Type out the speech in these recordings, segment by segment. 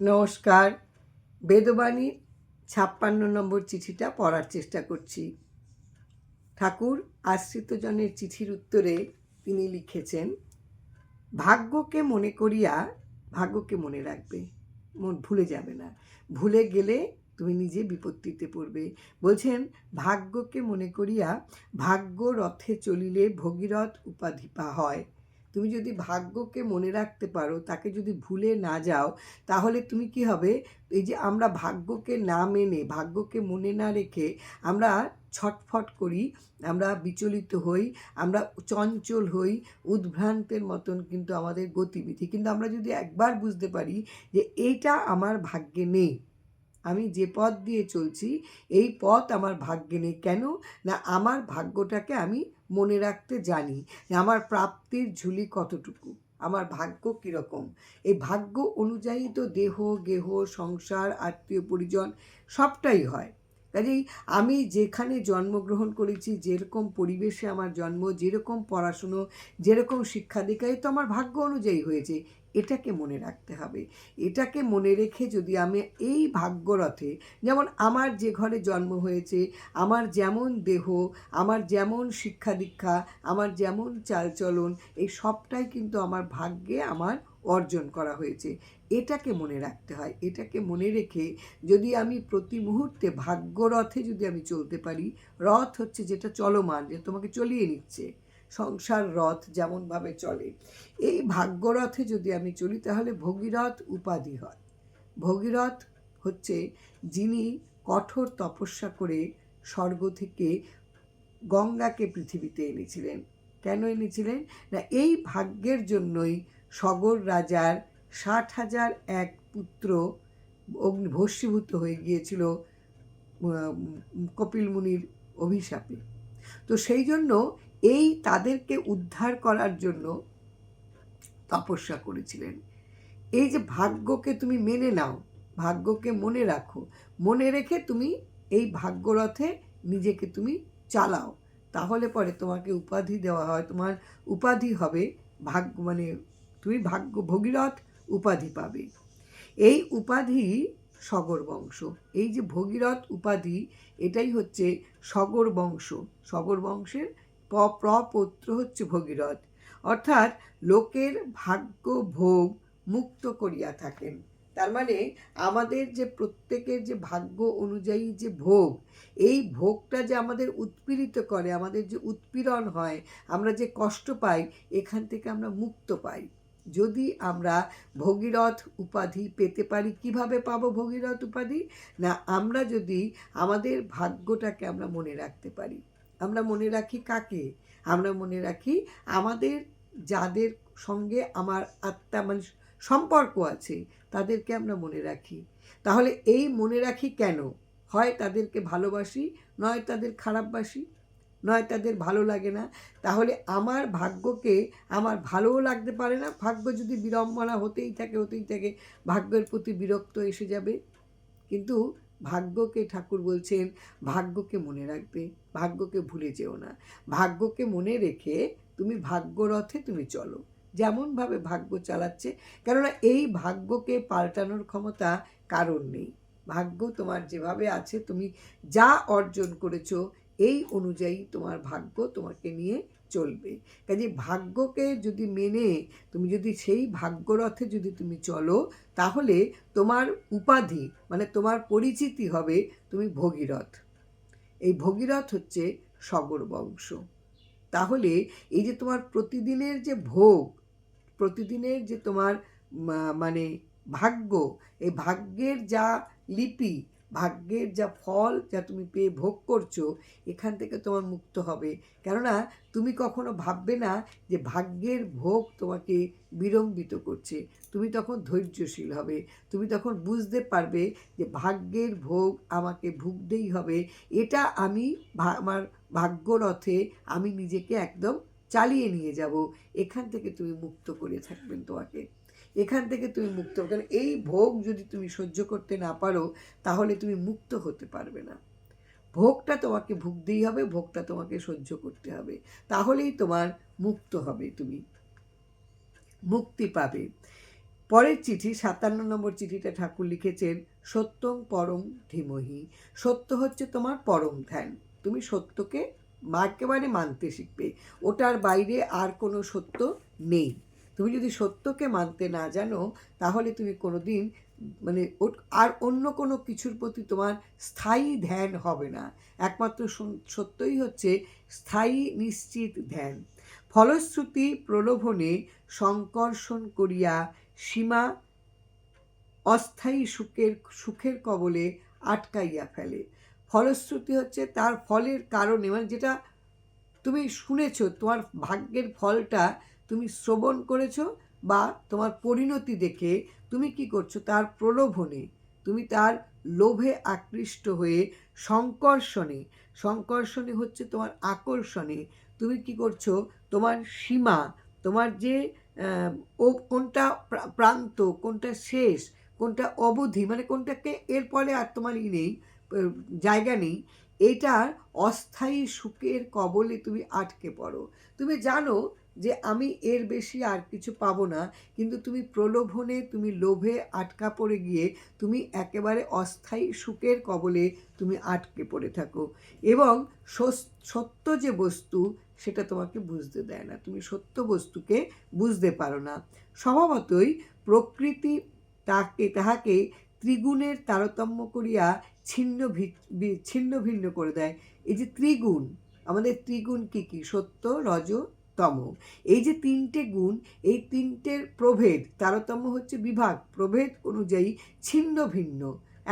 নমস্কার। বেদবাণীর ছাপ্পান্ন নম্বর চিঠিটা পড়ার চেষ্টা করছি। ঠাকুর আশ্রিতজনের চিঠির উত্তরে তিনি লিখেছেন, ভাগ্যকে মনে করিয়া, ভাগ্যকে মনে রাখবে। মন ভুলে যাবে না। ভুলে গেলে তুমি নিজে বিপত্তিতে পড়বে। বলছেন, ভাগ্যকে মনে করিয়া ভাগ্য রথে চলিলে ভগীরথ উপাধি পা হয়। তুমি যদি ভাগ্যকে মনে রাখতে পারো, তাকে যদি ভুলে না যাও, তাহলে তুমি কি হবে? এই যে আমরা ভাগ্যকে না মেনে, ভাগ্যকে মনে না রেখে আমরা ছটফট করি, আমরা বিচলিত হই, আমরা চঞ্চল হই, উদ্ভ্রান্তের মতন কিন্তু আমাদের গতিবিধি। কিন্তু আমরা যদি একবার বুঝতে পারি যে এইটা আমার ভাগ্যে নেই আমি যে পথ দিয়ে চলছি, এই পথ আমার ভাগ্যে নেই। কেন? না, আমার ভাগ্যটাকে আমি মনে রাখতে জানি আমার প্রাপ্তির ঝুলি কতটুকু, আমার ভাগ্য কীরকম। এই ভাগ্য অনুযায়ী তো দেহ, গেহ, সংসার, আত্মীয়, পরিজন সবটাই হয়। কাজেই আমি যেখানে জন্মগ্রহণ করেছি, যেরকম পরিবেশে আমার জন্ম, যেরকম পড়াশুনো, যেরকম শিক্ষা দীক্ষায় তো আমার ভাগ্য অনুযায়ী হয়েছে। এটাকে মনে রাখতে হবে। এটাকে মনে রেখে যদি আমি এই ভাগ্যরথে, যেমন আমার যে ঘরে জন্ম হয়েছে, আমার যেমন দেহ, আমার যেমন শিক্ষা দীক্ষা আমার যেমন চালচলন, এই সবটাই কিন্তু আমার ভাগ্যে আমার অর্জন করা হয়েছে। এটাকে মনে রাখতে হয়। এটাকে মনে রেখে যদি আমি প্রতি মুহূর্তে ভাগ্যরথে যদি আমি চলতে পারি, রথ হচ্ছে যেটা চলমান, যে তোমাকে চলিয়ে নিচ্ছে। সংসার রথ যেমনভাবে চলে। এই ভাগ্যরথে যদি আমি চলি, তাহলে ভগীরথ উপাধি হয়। ভগীরথ হচ্ছে যিনি কঠোর তপস্যা করে স্বর্গ থেকে গঙ্গাকে পৃথিবীতে এনেছিলেন। কেন এনেছিলেন? না, এই ভাগ্যের জন্যই সগর রাজার ষাট হাজার এক পুত্র অগ্নি ভস্মীভূত হয়ে গিয়েছিল কপিল মুনির অভিশাপে। তো সেই জন্য এই তাদেরকে উদ্ধার করার জন্য তপস্যা করেছিলেন। এই যে ভাগ্যকে তুমি মেনে নাও, ভাগ্যকে মনে রাখো, মনে রেখে তুমি এই ভাগ্যরথে নিজেকে তুমি চালাও, তাহলে পরে তোমাকে উপাধি দেওয়া হয়, তোমার উপাধি হবে ভাগ্য মানে তুমি ভাগ্য ভগীরথ উপাধি পাবে। এই উপাধি সগর বংশ, এই যে ভগীরথ উপাধি, এটাই হচ্ছে সগর বংশ। সগর বংশের প প্রপত্র হচ্ছে ভগীরথ। অর্থাৎ লোকের ভাগ্য ভোগ মুক্ত করিয়া থাকেন। তার মানে আমাদের যে প্রত্যেকের যে ভাগ্য অনুযায়ী যে ভোগ, এই ভোগটা যে আমাদের উৎপীড়িত করে, আমাদের যে উৎপীড়ন হয়, আমরা যে কষ্ট পাই, এখান থেকে আমরা মুক্ত পাই। যদি আমরা ভগীরথ উপাধি পেতে পারি, কীভাবে পাবো ভগীরথ উপাধি? না, আমরা যদি আমাদের ভাগ্যটাকে আমরা মনে রাখতে পারি। আমরা মনে রাখি কাকে? আমরা মনে রাখি আমাদের, যাদের সঙ্গে আমার আত্মা মানে সম্পর্ক আছে, তাদেরকে আমরা মনে রাখি। তাহলে এই মনে রাখি কেন? হয় তাদেরকে ভালোবাসি, নয় তাদের খারাপবাসি, নয় তাদের ভালো লাগে না। তাহলে আমার ভাগ্যকে আমার ভালোও লাগতে পারে না, ভাগ্য যদি বিড়ম্বনা হতেই থাকে হতেই থাকে, ভাগ্যের প্রতি বিরক্ত এসে যাবে। কিন্তু ভাগ্যকে ঠাকুর বলছেন, ভাগ্যকে মনে রাখবে, ভাগ্যকে ভুলে যেও না। ভাগ্যকে মনে রেখে তুমি ভাগ্যরথে তুমি চলো। যেমনভাবে ভাগ্য চালাচ্ছে, কেননা এই ভাগ্যকে পাল্টানোর ক্ষমতা কারণ নেই। ভাগ্য তোমার যেভাবে আছে, তুমি যা অর্জন করেছ, এই অনুযায়ী তোমার ভাগ্য তোমাকে নিয়ে চলবে। কাজে ভাগ্যকে যদি মেনে, তুমি যদি সেই ভাগ্যরথে যদি তুমি চলো, তাহলে তোমার উপাধি মানে তোমার পরিচিতি হবে তুমি ভগীরথ। এই ভগীরথ হচ্ছে সগর বংশ। তাহলে এই যে তোমার প্রতিদিনের যে ভোগ, প্রতিদিনের যে তোমার মানে ভাগ্য, এই ভাগ্যের যা লিপি ভাগ্যের যা ফল যা তুমি পেয়ে ভোগ করছ, এখান থেকে তোমার মুক্ত হবে। কেননা, তুমি কখনো ভাববে না যে ভাগ্যের ভোগ তোমাকে বিড়ম্বিত করছে। তুমি তখন ধৈর্যশীল হবে। তুমি তখন বুঝতে পারবে যে ভাগ্যের ভোগ আমাকে ভুগতেই হবে। এটা আমি আমার ভাগ্যরথে আমি নিজেকে একদম চালিয়ে নিয়ে যাব। এখান থেকে তুমি মুক্ত করে থাকবেন তোমাকে। এখান থেকে তুমি মুক্ত কারণ এই ভোগ যদি তুমি সহ্য করতে না পারো, তাহলে তুমি মুক্ত হতে পারবে না। ভোগটা তোমাকে ভুগতেই হবে, ভোগটা তোমাকে সহ্য করতে হবে। তাহলেই তোমার মুক্ত হবে তুমি। মুক্তি পাবে। পরের চিঠি, সাতান্ন নম্বর চিঠিটা ঠাকুর লিখেছেন, সত্যং পরম ধীমহি। সত্য হচ্ছে তোমার পরম ধ্যান। তুমি সত্যকে একেবারে মানতে শিখবে। ওটার বাইরে আর কোনো সত্য নেই। তুমি যদি সত্যকে মানতে না জানো, তাহলে তুমি কোনো দিন মানে আর অন্য কোনো কিছুর প্রতি তোমার স্থায়ী ধ্যান হবে না। একমাত্র সত্যই হচ্ছে স্থায়ী নিশ্চিত ধ্যান। ফলশ্রুতি প্রলোভনে সংকর্ষণ করিয়া সীমা অস্থায়ী সুখের সুখের কবলে আটকাইয়া ফেলে। ফলশ্রুতি হচ্ছে তার ফলের কারণে মানে যেটা তুমি শুনেছ, তোমার ভাগ্যের ফলটা তুমি শ্রবণ করেছ বা তোমার পরিণতি দেখে তুমি কি করছ? তার প্রলোভনে, তুমি তার লোভে আকৃষ্ট হয়ে সংকর্ষণে সংকর্ষণে হচ্ছে তোমার আকর্ষণে, তুমি কি করছ? তোমার সীমা, তোমার যে ও কোনটা প্রান্ত, কোনটা শেষ, কোনটা অবধি মানে কোনটাকে এরপরে আর তোমার ই নেই, জায়গা নেই এটার অস্থায়ী সুখের কবলে তুমি আটকে পড়ো। তুমি জানো যে আমি এর বেশি আর কিছু পাবো না, কিন্তু তুমি প্রলোভনে, তুমি লোভে আটকা পড়ে গিয়ে তুমি একেবারে অস্থায়ী সুখের কবলে তুমি আটকে পড়ে থাকো এবং সত্য যে বস্তু সেটা তোমাকে বুঝতে দেয় না। তুমি সত্য বস্তুকে বুঝতে পারো না। স্বভাবতই প্রকৃতি তাকে, তাহাকে ত্রিগুণের তারতম্য করিয়া ছিন্ন ছিন্ন ভিন্ন করে দেয়। এই যে ত্রিগুণ, আমাদের ত্রিগুণ কি কি? সত্য, রজ, তম। এই যে তিনটে গুণ, এই তিনটের প্রভেদ, তারতম্য হচ্ছে বিভাগ। প্রভেদ অনুযায়ী ছিন্ন ভিন্ন,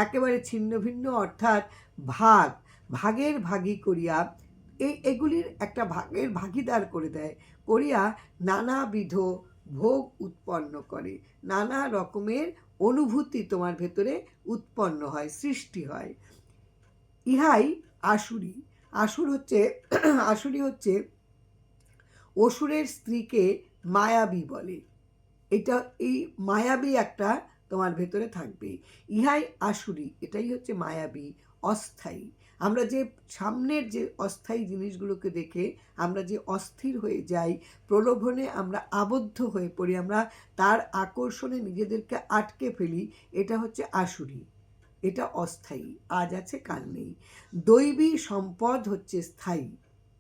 একেবারে ছিন্ন ভিন্ন, অর্থাৎ ভাগ। ভাগের ভাগী করিয়া এই এগুলির একটা ভাগের ভাগিদার করে দেয়। করিয়া নানাবিধ ভোগ উৎপন্ন করে। নানা রকমের অনুভূতি তোমার ভেতরে উৎপন্ন হয়, সৃষ্টি হয়। ইহাই আসুরি। আসুর হচ্ছে, আসুরি হচ্ছে অসুরের স্ত্রীকে মায়াবী বলে। এটা, এই মায়াবী একটা তোমার ভেতরে থাকবে ইহাই আসুরি, এটাই হচ্ছে মায়াবী, অস্থায়ী। আমরা যে সামনের যে অস্থায়ী জিনিসগুলোকে দেখে আমরা যে অস্থির হয়ে যাই, প্রলোভনে আমরা আবদ্ধ হয়ে পড়ি, আমরা তার আকর্ষণে নিজেদেরকে আটকে ফেলি, এটা হচ্ছে আসুরি। এটা অস্থায়ী, আজ আছে, কাল নেই। দৈবী সম্পদ হচ্ছে স্থায়ী।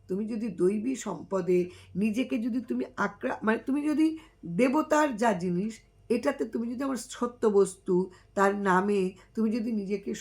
তুমি যদি দৈবী সম্পদে নিজেকে যদি তুমি আক্রা মানে তুমি যদি দেবতার যা জিনিস, এটাতে তুমি যদি আমার সত্য বস্তু, তার নামে তুমি যদি নিজেকে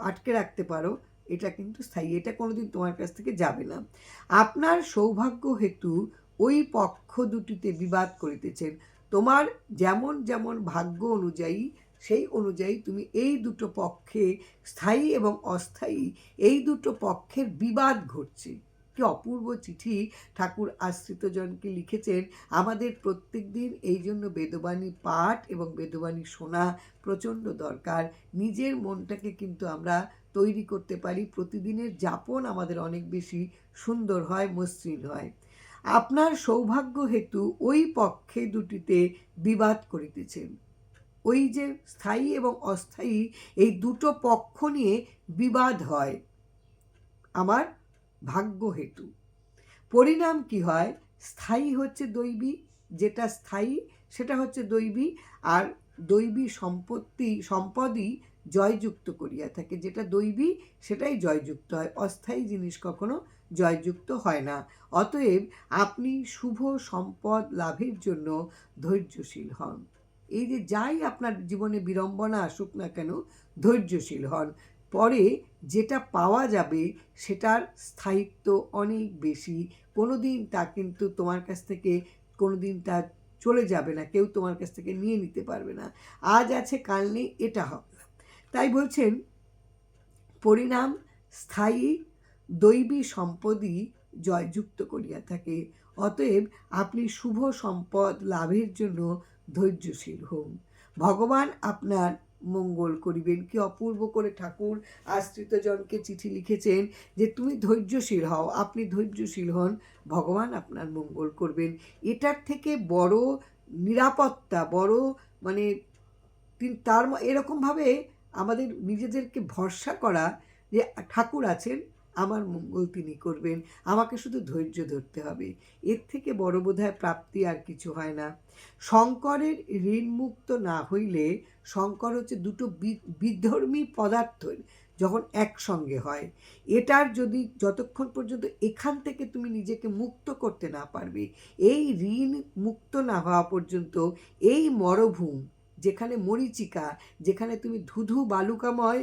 আটকে রাখতে পারো এটা কিন্তু স্থায়ী, এটা কোনোদিন তোমার কাছ থেকে যাবে না। আপনার সৌভাগ্য হেতু ওই পক্ষ দুটিতে বিবাদ করিতেছেন। তোমার যেমন যেমন ভাগ্য অনুযায়ী, সেই অনুযায়ী তুমি এই দুটো পক্ষে স্থায়ী এবং অস্থায়ী, এই দুটো পক্ষের বিবাদ ঘটছে। কি অপূর্ব চিঠি ঠাকুর আশ্রিতজনকে লিখেছেন, আমাদের প্রত্যেক দিন এই জন্য বেদবাণী পাঠ এবং বেদবাণী শোনা প্রচণ্ড দরকার। নিজের মনটাকে কিন্তু আমরা তৈরি করতে পারি। প্রতিদিনের যাপন আমাদের অনেক বেশি সুন্দর হয়, মসৃণ হয়। আপনার সৌভাগ্য হেতু ওই পক্ষে দুটিতে বিবাদ করিতেছেন। ওই যে স্থায়ী এবং অস্থায়ী, এই দুটো পক্ষ নিয়ে বিবাদ হয়। আমার ভাগ্য হেতু। পরিণাম কি হয়? স্থায়ী হচ্ছে দৈবী। যেটা স্থায়ী, সেটা হচ্ছে দৈবী। আর দৈবী সম্পত্তি, সম্পদই জয়যুক্ত করিয়া থাকে। যেটা দৈবী, সেটাই জয়যুক্ত হয়। অস্থায়ী জিনিস কখনো জয়যুক্ত হয় না। অতএব আপনি শুভ সম্পদ লাভের জন্য ধৈর্যশীল হন। এই যে যাই আপনার জীবনে বিড়ম্বনা আসুক না কেন, ধৈর্যশীল হন। পরে যেটা পাওয়া যাবে সেটার স্থায়িত্ব অনেক বেশি। কোনো দিন তা কিন্তু তোমার কাছ থেকে কোনো দিন তা চলে যাবে না, কেউ তোমার কাছ থেকে নিয়ে নিতে পারবে না। আজ আছে, কাল নেই, এটা হবে। না তাই বলছেন, পরিণাম স্থায়ী দৈবী সম্পদই জয়যুক্ত করিয়া থাকে। অতএব আপনি শুভ সম্পদ লাভের জন্য ধৈর্যশীল হন। ভগবান আপনার মঙ্গল করিবেন, কি অপূর্ব করে ঠাকুর আশ্রিতজনকে চিঠি লিখেছেন যে তুমি ধৈর্যশীল হও, আপনি ধৈর্যশীল হন, ভগবান আপনার মঙ্গল করবেন। এটার থেকে বড় নিরাপত্তা, বড় মানে তার এরকমভাবে আমাদের নিজেদেরকে ভরসা করা যে ঠাকুর আছেন আমার মঙ্গল তিনি করবেন। আমাকে শুধু ধৈর্য ধরতে হবে। এর থেকে বড় বোধহয় প্রাপ্তি আর কিছু হয় না। শঙ্করের ঋণমুক্ত না হইলে শঙ্কর হচ্ছে দুটো বিধর্মী পদার্থ যখন একসঙ্গে হয়। এটার যদি যতক্ষণ পর্যন্ত এখান থেকে তুমি নিজেকে মুক্ত করতে না পারবে, এই ঋণ মুক্ত না হওয়া পর্যন্ত এই মরভূম, যেখানে মরিচিকা, যেখানে তুমি ধুধু বালুকাময়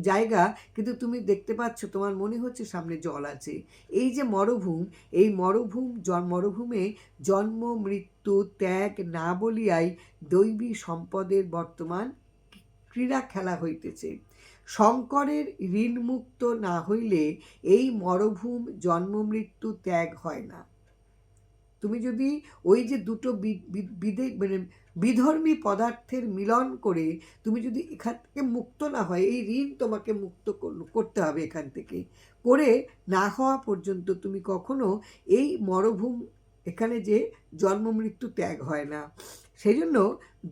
জায়গা কিন্তু তুমি দেখতে পাচ্ছ, তোমার মনে হচ্ছে সামনে জল আছে। এই যে মরভূম, এই মরুভূম মরভূমে জন্ম, মৃত্যু, ত্যাগ না বলিয়াই দৈবী সম্পদের বর্তমান ক্রীড়া খেলা হইতেছে। শঙ্করের ঋণমুক্ত না হইলে এই মরভূম জন্ম, মৃত্যু, ত্যাগ হয় না। তুমি যদি ওই যে দুটো বিদে মানে বিধর্মী পদার্থের মিলন করে তুমি যদি এখান থেকে মুক্ত না হয়, এই ঋণ তোমাকে মুক্ত করতে হবে এখান থেকে। করে না হওয়া পর্যন্ত তুমি কখনো এই মরভূম এখানে যে জন্ম মৃত্যু ত্যাগ হয় না। সেই জন্য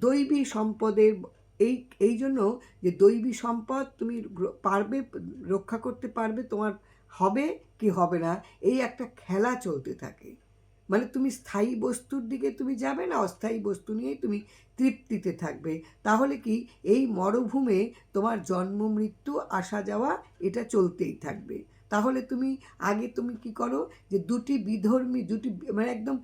দৈবী সম্পদের এই এই জন্য যে দৈবী সম্পদ তুমি পারবে, রক্ষা করতে পারবে, তোমার হবে কি হবে না, এই একটা খেলা চলতে থাকে। মানে তুমি স্থায়ী বস্তুর দিকে তুমি যাবে না, অস্থায়ী বস্তু নিয়েই তুমি তৃপ্তিতে থাকবে। তাহলে কি এই মরুভূমে তোমার জন্ম, মৃত্যু, আসা, যাওয়া, এটা চলতেই থাকবে। তাহলে তুমি, আগে তুমি কি করো যে দুটি বিধর্মী, দুটি মানে একদম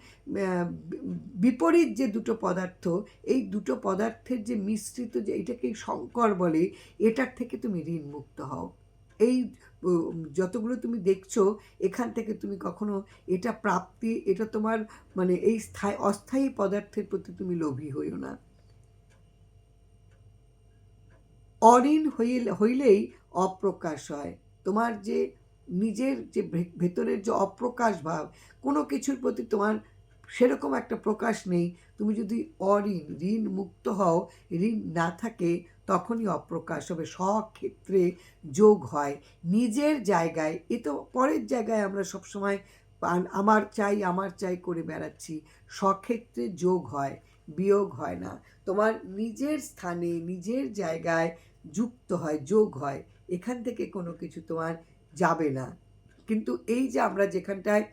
বিপরীত যে দুটো পদার্থ, এই দুটো পদার্থের যে মিশ্রিত যে এটাকেই শঙ্কর বলে, এটার থেকে তুমি ঋণমুক্ত হও। এই যতগুলো তুমি দেখছ, এখান থেকে তুমি কখনো এটা প্রাপ্তি, এটা তোমার মানে এই স্থায়ী, অস্থায়ী পদার্থের প্রতি তুমি লোভী হইও না। হইলে, হইলেই অপ্রকাশ হয়। তোমার যে নিজের যে ভেতরের যে অপ্রকাশ ভাব, কোনো কিছুর প্রতি তোমার সেরকম একটা প্রকাশ নেই। তুমি যদি অঋণ, ঋণ মুক্ত হও, ঋণ না থাকে তখনই অপ্রকাশ হবে। সক্ষেত্রে যোগ হয়। নিজের জায়গায়, এ তো পরের জায়গায় আমরা সবসময় আমার চাই আমার চাই করে বেড়াচ্ছি। সক্ষেত্রে যোগ হয়, বিয়োগ হয় না। তোমার নিজের স্থানে, নিজের জায়গায় যুক্ত হয়, যোগ হয়। এখান থেকে কোনো কিছু তোমার যাবে না। কিন্তু এই যে আমরা যেখানটায়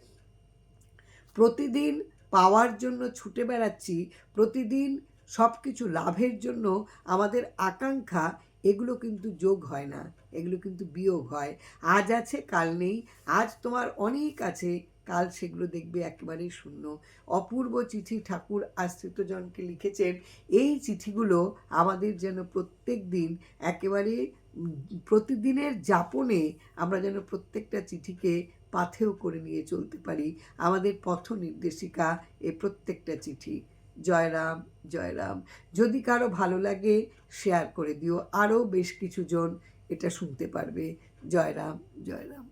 প্রতিদিন পাওয়ার জন্য ছুটে বেড়াচ্ছি, প্রতিদিন সব কিছু লাভের জন্য আমাদের আকাঙ্ক্ষা, এগুলো কিন্তু যোগ হয় না, এগুলো কিন্তু বিয়োগ হয়। আজ আছে, কাল নেই, আজ তোমার অনেক আছে, কাল সেগুলো দেখবে একেবারেই শূন্য। অপূর্ব চিঠি ঠাকুর আশ্রিতজনকে লিখেছেন, এই চিঠিগুলো আমাদের যেন প্রত্যেক দিন একেবারে প্রতিদিনের যাপনে আমরা যেন প্রত্যেকটা চিঠিকে পাথেয় করে নিয়ে চলতে পারি। আমাদের পথ নির্দেশিকা এ প্রত্যেকটা চিঠি। জয়রাম জয়রাম যদি কারও ভালো লাগে শেয়ার করে দিও। আরও বেশ কিছুজন এটা শুনতে পারবে। জয়রাম জয়রাম